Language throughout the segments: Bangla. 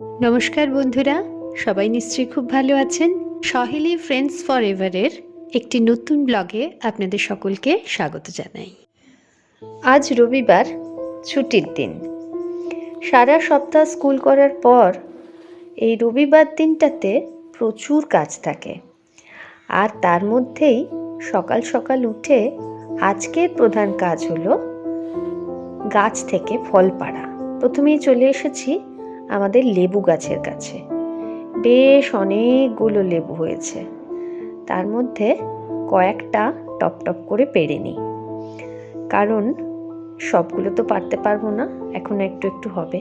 নমস্কার বন্ধুরা, সবাই নিশ্চয়ই খুব ভালো আছেন। সহেলি ফ্রেন্ডস ফর এভারের একটি নতুন ব্লগে আপনাদের সকলকে স্বাগত জানাই। আজ রবিবার, ছুটির দিন। সারা সপ্তাহ স্কুল করার পর এই রবিবার দিনটাতে প্রচুর কাজ থাকে। আর তার মধ্যেই সকাল সকাল উঠে আজকের প্রধান কাজ হলো গাছ থেকে ফল পাড়া। প্রথমেই চলে এসেছি আমাদের লেবু গাছের কাছে। বেশ অনেকগুলো লেবু হয়েছে। তার মধ্যে কয়েকটা টপ টপ করে পেরে নিই। কারণ সবগুলো তো পারতে পারব না, এখন একটু একটু হবে।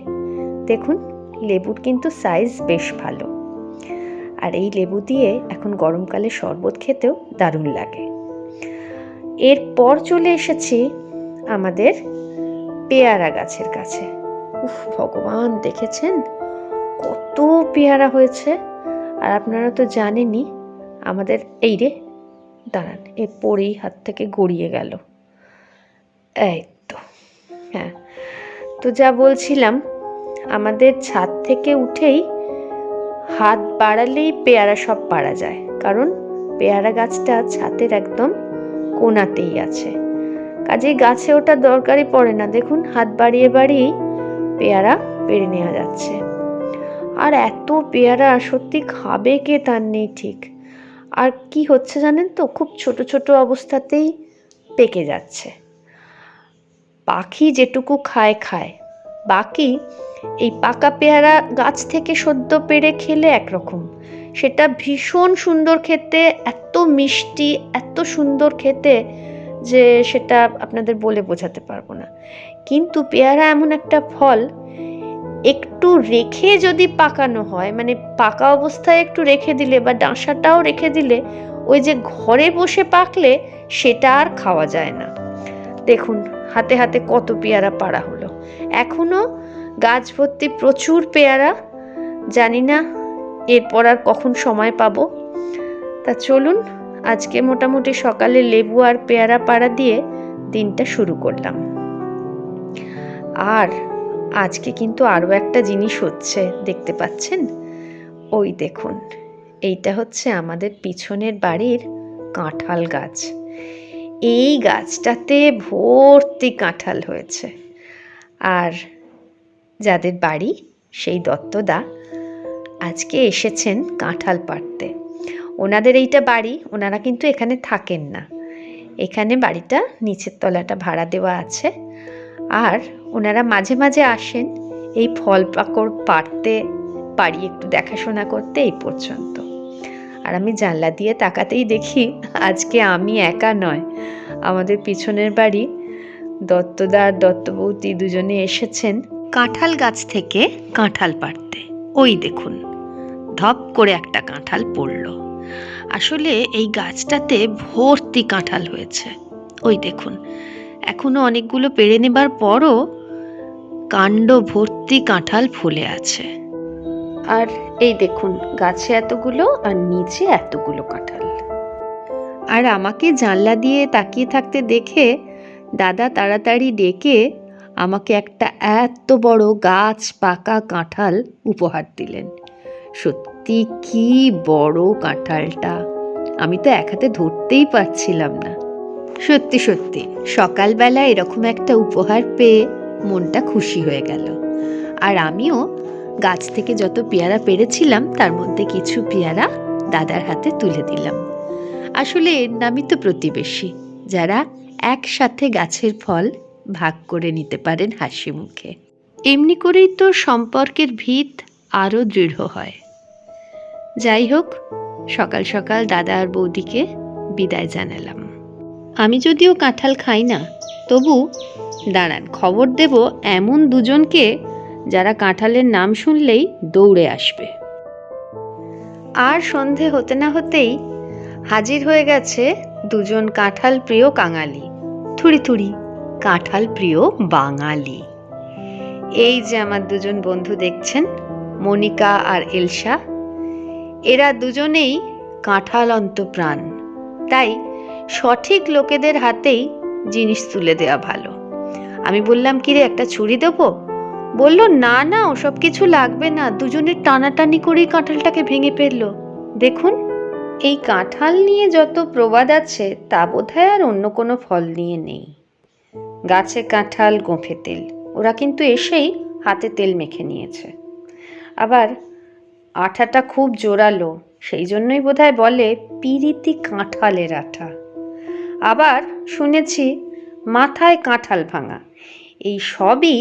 দেখুন, লেবুর কিন্তু সাইজ বেশ ভালো। আর এই লেবু দিয়ে এখন গরমকালে শরবত খেতেও দারুণ লাগে। এরপর চলে এসেছি আমাদের পেয়ারা গাছের কাছে। উফ, ভগবান, দেখেছেন? কত পেয়ারা হয়েছে। আর আপনারা তো জানেনই, আমাদের এই রে, দাঁড়ান এ পরেই হাত থেকে গড়িয়ে গেল। এই তো হ্যাঁ। তো যা বলছিলাম, আমাদের ছাদ থেকে উঠেই হাত বাড়ালেই পেয়ারা সব পারা যায়। কারণ পেয়ারা গাছটা ছাদের একদম কোনাতেই আছে। কাজেই গাছে ওটা দরকারই পড়ে না। দেখুন, হাত বাড়িয়ে বাড়িয়েই পেয়ারা পেরে নেওয়া যাচ্ছে। আর এত পেয়ারা সত্যি খাবে কে তার নেই ঠিক। আর কি হচ্ছে জানেন তো? খুব ছোট ছোট অবস্থাতেই পেকে যাচ্ছে। পাখি যেটুকু খায় খায়। বাকি এই পাকা পেয়ারা গাছ থেকে সদ্য পেরে খেলে একরকম। সেটা ভীষণ সুন্দর খেতে, এত মিষ্টি, এত সুন্দর খেতে যে সেটা আপনাদের বলে বোঝাতে পারব কিন্তু পেয়ারা এমন একটা ফল, একটু রেখে যদি পাকানো হয় মানে পাকা অবস্থায় একটু রেখে দিলে বা ডাঁসাটাও রেখে দিলে, ওই যে ঘরে বসে পাকলে সেটা আর খাওয়া যায় না। দেখুন, হাতে হাতে কত পেয়ারা পাড়া হলো। এখনও গাছ ভর্তি প্রচুর পেয়ারা, জানি না এরপর আর কখন সময় পাবো। তা চলুন, আজকে মোটামুটি সকালে লেবু আর পেয়ারা পাড়া দিয়ে দিনটা শুরু করলাম। আর আজকে কিন্তু আরও একটা জিনিস হচ্ছে, দেখতে পাচ্ছেন? ওই দেখুন, এইটা হচ্ছে আমাদের পিছনের বাড়ির কাঁঠাল গাছ। এই গাছটাতে ভর্তি কাঁঠাল হয়েছে। আর যাদের বাড়ি সেই দত্তদা আজকে এসেছেন কাঁঠাল পাড়তে। ওনাদের এইটা বাড়ি, ওনারা কিন্তু এখানে থাকেন না। এখানে বাড়িটা নিচের তলাটা ভাড়া দেওয়া আছে। আর ওনারা মাঝে মাঝে আসেন এই ফল পাকড় পাড়তে পারি একটু দেখাশোনা করতে এই পর্যন্ত। আর আমি জানলা দিয়ে তাকাতেই দেখি আজকে আমি একা নয়, আমাদের পিছনের বাড়ি দত্তদা আর দত্তবৌতি দুজনে এসেছেন কাঁঠাল গাছ থেকে কাঁঠাল পাড়তে। ওই দেখুন, ধপ করে একটা কাঁঠাল পড়ল। আসলে এই গাছটাতে ভর্তি কাঁঠাল হয়েছে। ওই দেখুন এখনও অনেকগুলো পেরে নেবার পরও কাণ্ড ভর্তি কাঁঠাল ফুলে আছে। আর এই দেখুন গাছে এতগুলো আর নিচে এতগুলো কাঁঠাল। আর আমাকে জানলা দিয়ে তাকিয়ে থাকতে দেখে দাদা তাড়াতাড়ি ডেকে আমাকে একটা এত বড় গাছ পাকা কাঁঠাল উপহার দিলেন। সত্যি কি বড় কাঁঠালটা? আমি তো এক হাতে ধরতেই পারছিলাম না। সত্যি সত্যি, সকালবেলা এরকম একটা উপহার পেয়ে মনটা খুশি হয়ে গেল। আর আমিও গাছ থেকে যত পেয়ারা পেরেছিলাম, তার মধ্যে কিছু পেয়ারা দাদার হাতে তুলে দিলাম। আসলে এর নামই তো প্রতিবেশী, যারা একসাথে গাছের ফল ভাগ করে নিতে পারেন হাসি মুখে। এমনি করেই তো সম্পর্কের ভিত আরও দৃঢ় হয়। যাই হোক, সকাল সকাল দাদা আর বৌদিকে বিদায় জানালাম। আমি যদিও কাঁঠাল খাই না, তবু দাঁড়ান, খবর দেব এমন দুজনকে যারা কাঁঠালের নাম শুনলেই দৌড়ে আসবে। আর সন্ধে হতে না হতেই হাজির হয়ে গেছে দুজন কাঁঠাল প্রিয় কাঙালি। থুড়ি থুড়ি, কাঁঠাল প্রিয় বাঙালি। এই যে আমার দুজন বন্ধু দেখছেন, মনিকা আর এলসা, এরা দুজনেই কাঁঠাল অন্তপ্রাণ। তাই সঠিক লোকেদের হাতেই জিনিস তুলে দেওয়া ভালো। আমি বললাম, কিরে, একটা ছুরি দেবো? বলল, না না, ওসব কিছু লাগবে না। দুজনের টানাটানি করেই কাঁঠালটাকে ভেঙে ফেলল। দেখুন, এই কাঁঠাল নিয়ে যত প্রবাদ আছে, তা বোধহয় আর অন্য কোনো ফল নিয়ে নেই। গাছে কাঁঠাল, গোঁফে তেল। ওরা কিন্তু এসেই হাতে তেল মেখে নিয়েছে। আবার আঠাটা খুব জোরালো, সেই জন্যই বোধহয় বলে, পিরিতি কাঁঠালের আঠা। আবার শুনেছি মাথায় কাঁঠাল ভাঙা। এই সবই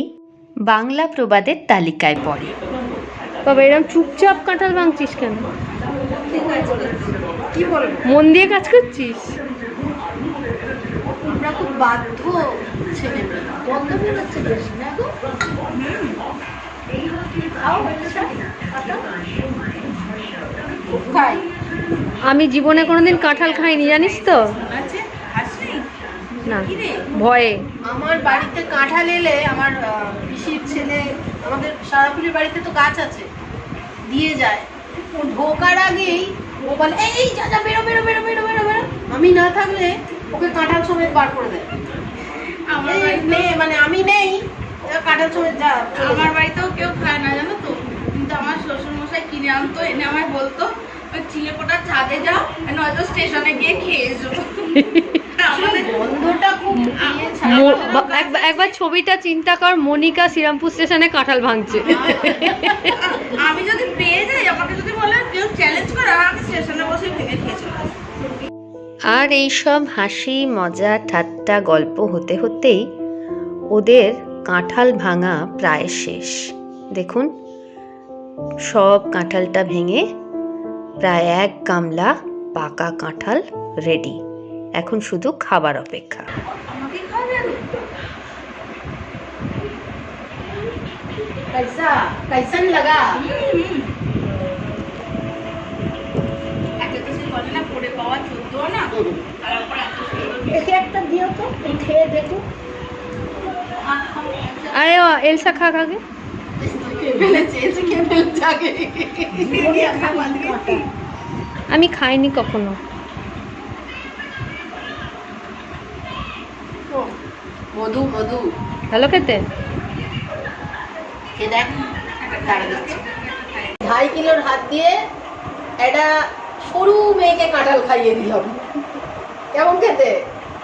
বাংলা প্রবাদের তালিকায় পড়ে। তবে এরকম চুপচাপ কাঁঠাল ভাঙছিস কেন? মন দিয়ে কাজ করছিস? বাধ্য ছেলে বন্ধ বেরোচ্ছে বেশি না গো? খাও আচ্ছা, খাই আমি জীবনে কোনোদিন কাঁঠাল খাইনি জানিস তো? না ভয়ে। আমার বাড়িতে কাঁঠাল এলে আমার আহ, পিসির ছেলে আমাদের সারাপুরের বাড়িতে তো গাছ আছে দিয়ে যায়। ও ঢোকার আগেই ও বলে "এই, যা যা বেরো বেরো বেরো বেরো বেরো বেরো। আমি না থাকলে ওকে কাঁঠাল সমেত বার করে দেয়। আমার মানে আমি নেই ও কাঁঠাল সমেত যা আমার। বাড়িতেও কেউ খায় না জানো তো? কিন্তু আমার শ্বশুর মশাই কিনে আনতো এনে আমায় বলতো ওই চিড়ে ছাদে যাও নয়তো স্টেশনে গিয়ে খেয়ে এসো। একবার- একবার ছবিটা চিন্তা কর মনিকা শ্রীরামপুর স্টেশনে কাঁঠাল ভাঙছে। আমি যদি পেয়ে যাই আমাকে যদি বলে কেউ চ্যালেঞ্জ করে আমি স্টেশনে বসে ভেঙে খেয়ে আর এই সব হাসি মজা ঠাট্টা গল্প হতে হতেই ওদের কাঁঠাল ভাঙা প্রায় শেষ। দেখুন সব কাঁঠালটা ভেঙে প্রায় এক গামলা পাকা কাঁঠাল রেডি এখন শুধু খাবার অপেক্ষা। আরে এলসা আমি খাইনি কখনো। মধু মধু। ভালো খেতে? খেয়ে দেখ ঢাই কিলোর হাত দিয়ে একটা সরু মেয়েকে কাঁঠাল খাইয়ে দিলাম। কেমন খেতে?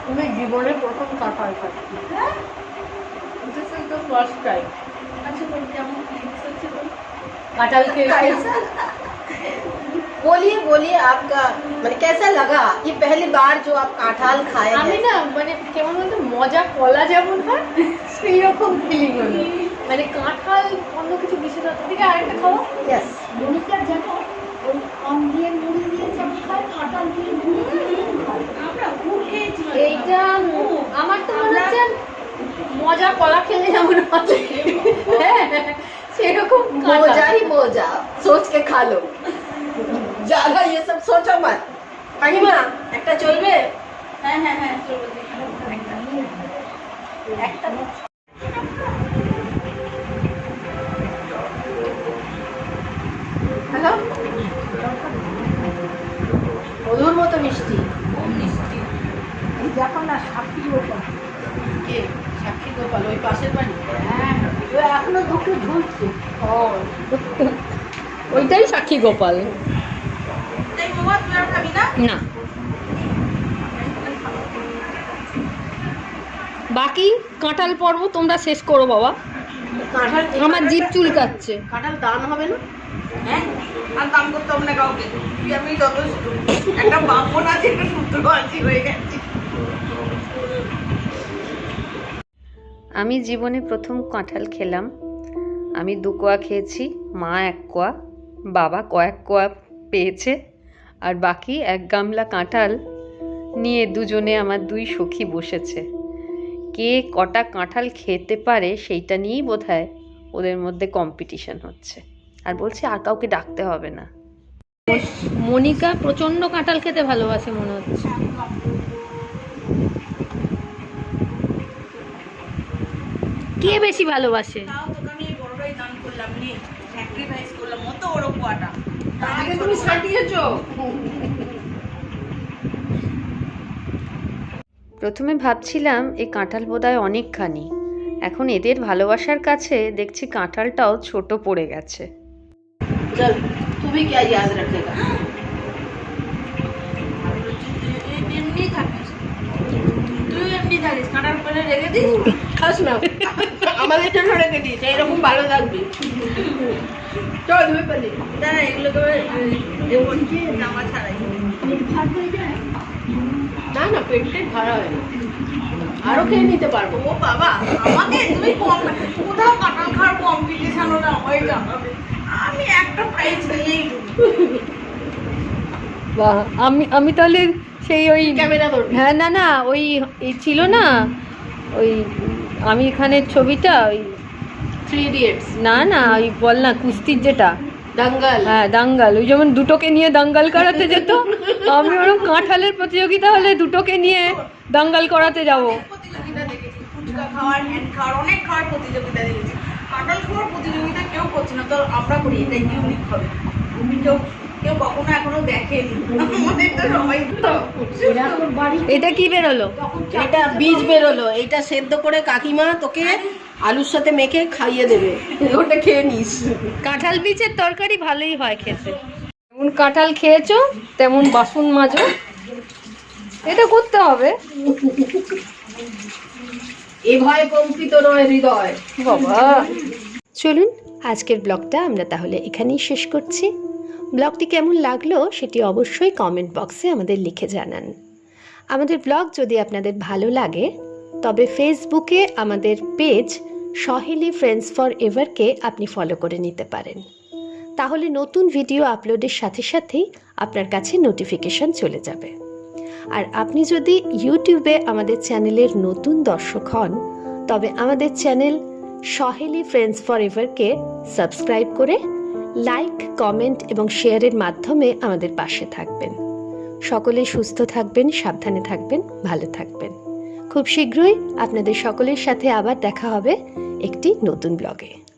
তুমি জীবনে প্রথম কাঁঠাল খাচ্ছি। ফার্স্ট টাইম আচ্ছা বল বলিয়ে বলিয়ে আপনার মানে কেসা লাগা এই পহলি বার যে আপ কাঁঠাল খায় আমি না মানে কেমন বলতে মজা কলা যেমন হয় সেই রকম ফিলিং হলো মানে কাঁঠাল অন্য কিছু বিশেষ থেকে আরেকটা খাওয়া ইয়েস মনিকার জানো ওই অন্ডিয়ান মুড়ি দিয়ে যেমন খায় কাঁঠাল দিয়ে মুড়ি আমরা গুড় এইটা আমার তো মনে হচ্ছে মজা কলা খেলে যেমন হ্যাঁ সেরকম মজাই মজা। সোচকে খালো যারা এসব ছোট মাছ কাকিমা একটা চলবে? হ্যাঁ হ্যাঁ হ্যাঁ হ্যালো? মধুর মতো মিষ্টি। মিষ্টি। দেখো না সাক্ষী গোপাল। কে? সাক্ষী গোপাল ওই পাশের বাড়ি? হ্যাঁ এখনও দুটো ঝুলছে। ও। ওইটাই সাক্ষী গোপাল। না? বাকি কাঁঠাল পর্ব তোমরা শেষ করো বাবা। আমার জিভ চুলকাচ্ছে। কাঁঠাল দান হবে না? হ্যাঁ? আর দাম করতে হবে না কাউকে। তুই আমি যথেষ্ট একটা বাপন আছে একটা সূত্র আছি হয়ে গেছে। আমি জীবনে প্রথম কাঁঠাল খেলাম। আমি দু কোয়া খেয়েছি মা এক কোয়া বাবা কয়েক কোয়া পেয়েছে। আর বাকি এক গামলা কাঁঠাল নিয়ে দুজনে আমার দুই সখী বসেছে। কে কটা কাঁঠাল খেতে পারে সেইটা নিয়েই বোধহয় ওদের মধ্যে কম্পিটিশন হচ্ছে। আর বলছি আর কাউকে ডাকতে হবে না। মনিকা প্রচণ্ড কাঁঠাল খেতে ভালোবাসে মনে হচ্ছে। কে বেশি ভালোবাসে? তাও তোকে আমি বড়টাই দান করলাম নে স্যাক্রিফাইস করলাম। বড় আগে তুমি সাটিয়েছো প্রথমে ভাবছিলাম এই কাঁঠাল বোধায় অনেকখানি। এখন এদের ভালোবাসার কাছে দেখছি কাঁঠালটাও ছোট পড়ে গেছে। তুমি কে তুই এমনি থাকিস কাঁঠাল রেখে দিস আমাদের জন্য রেখে দিস এইরকম ভালো থাকবি। চল ধুয়ে দাঁড়া এগুলোকে ছাড়াই। না না পেটে ভাড়া হয় না আরও খেয়ে নিতে পারব। ও বাবা আমাকে তুমি কম কোথাও কাঁঠাল খাওয়ার কম্পিটিশন ওটা হয়ে আমি একটা প্রাইজ নিয়েই বাহ আমি আমি তাহলে সেই ওই ক্যামেরা হ্যাঁ না না ওই ছিল না ওই আমি খানের ছবিটা ওই থ্রি ইডিয়েটস না না ওই বল না কুস্তির যেটা। দাঙ্গাল। হ্যাঁ দাঙ্গাল। ওই যেমন দুটোকে নিয়ে দাঙ্গাল করাতে যেত আমি ওরকম কাঁঠালের প্রতিযোগিতা হলে দুটোকে নিয়ে দাঙ্গাল করাতে যাব। প্রতিযোগিতা দেখেছি ফুচকা খাওয়ার হ্যান্ড খাওয়ার অনেক খাওয়ার প্রতিযোগিতা দেখেছি। কাঁঠাল খাওয়ার প্রতিযোগিতা কেউ করছে না তো আমরা করি এটা ইউনিক হবে। কেউ কেউ কখনো এখনও দেখেনি। আমাদের তো সবাই এরা এটা কি বেরোলো? এটা বীজ বেরোলো। এটা সেদ্ধ করে কাকিমা তোকে আলুর সাথে মেখে খাইয়ে দেবে। ওটা খেয়ে নিস। কাঁঠাল বীজের তরকারি ভালোই হয় খেতে। যেমন কাঁঠাল খেয়েছো তেমন বাসন মাজো। এটা করতে হবে। এ ভয় কম্পিত নয় হৃদয়। বাবা। চলুন আজকের ব্লগটা আমরা তাহলে এখানেই শেষ করছি। ব্লগটি কেমন লাগল সেটি অবশ্যই কমেন্ট বক্সে আমাদের লিখে জানান। আমাদের ব্লগ যদি আপনাদের ভালো লাগে, তবে ফেসবুকে আমাদের পেজ সহেলি ফ্রেন্ডস ফর এভারকে আপনি ফলো করে নিতে পারেন। তাহলে নতুন ভিডিও আপলোডের সাথে সাথেই আপনার কাছে নোটিফিকেশন চলে যাবে। আর আপনি যদি ইউটিউবে আমাদের চ্যানেলের নতুন দর্শক হন, তবে আমাদের চ্যানেল সহেলি ফ্রেন্ডস ফর এভারকে সাবস্ক্রাইব করে লাইক কমেন্ট এবং শেয়ারের মাধ্যমে আমাদের পাশে থাকবেন। সকলে সুস্থ থাকবেন, সাবধানে থাকবেন, ভালো থাকবেন। খুব শীঘ্রই আপনাদের সকলের সাথে আবার দেখা হবে একটি নতুন ব্লগে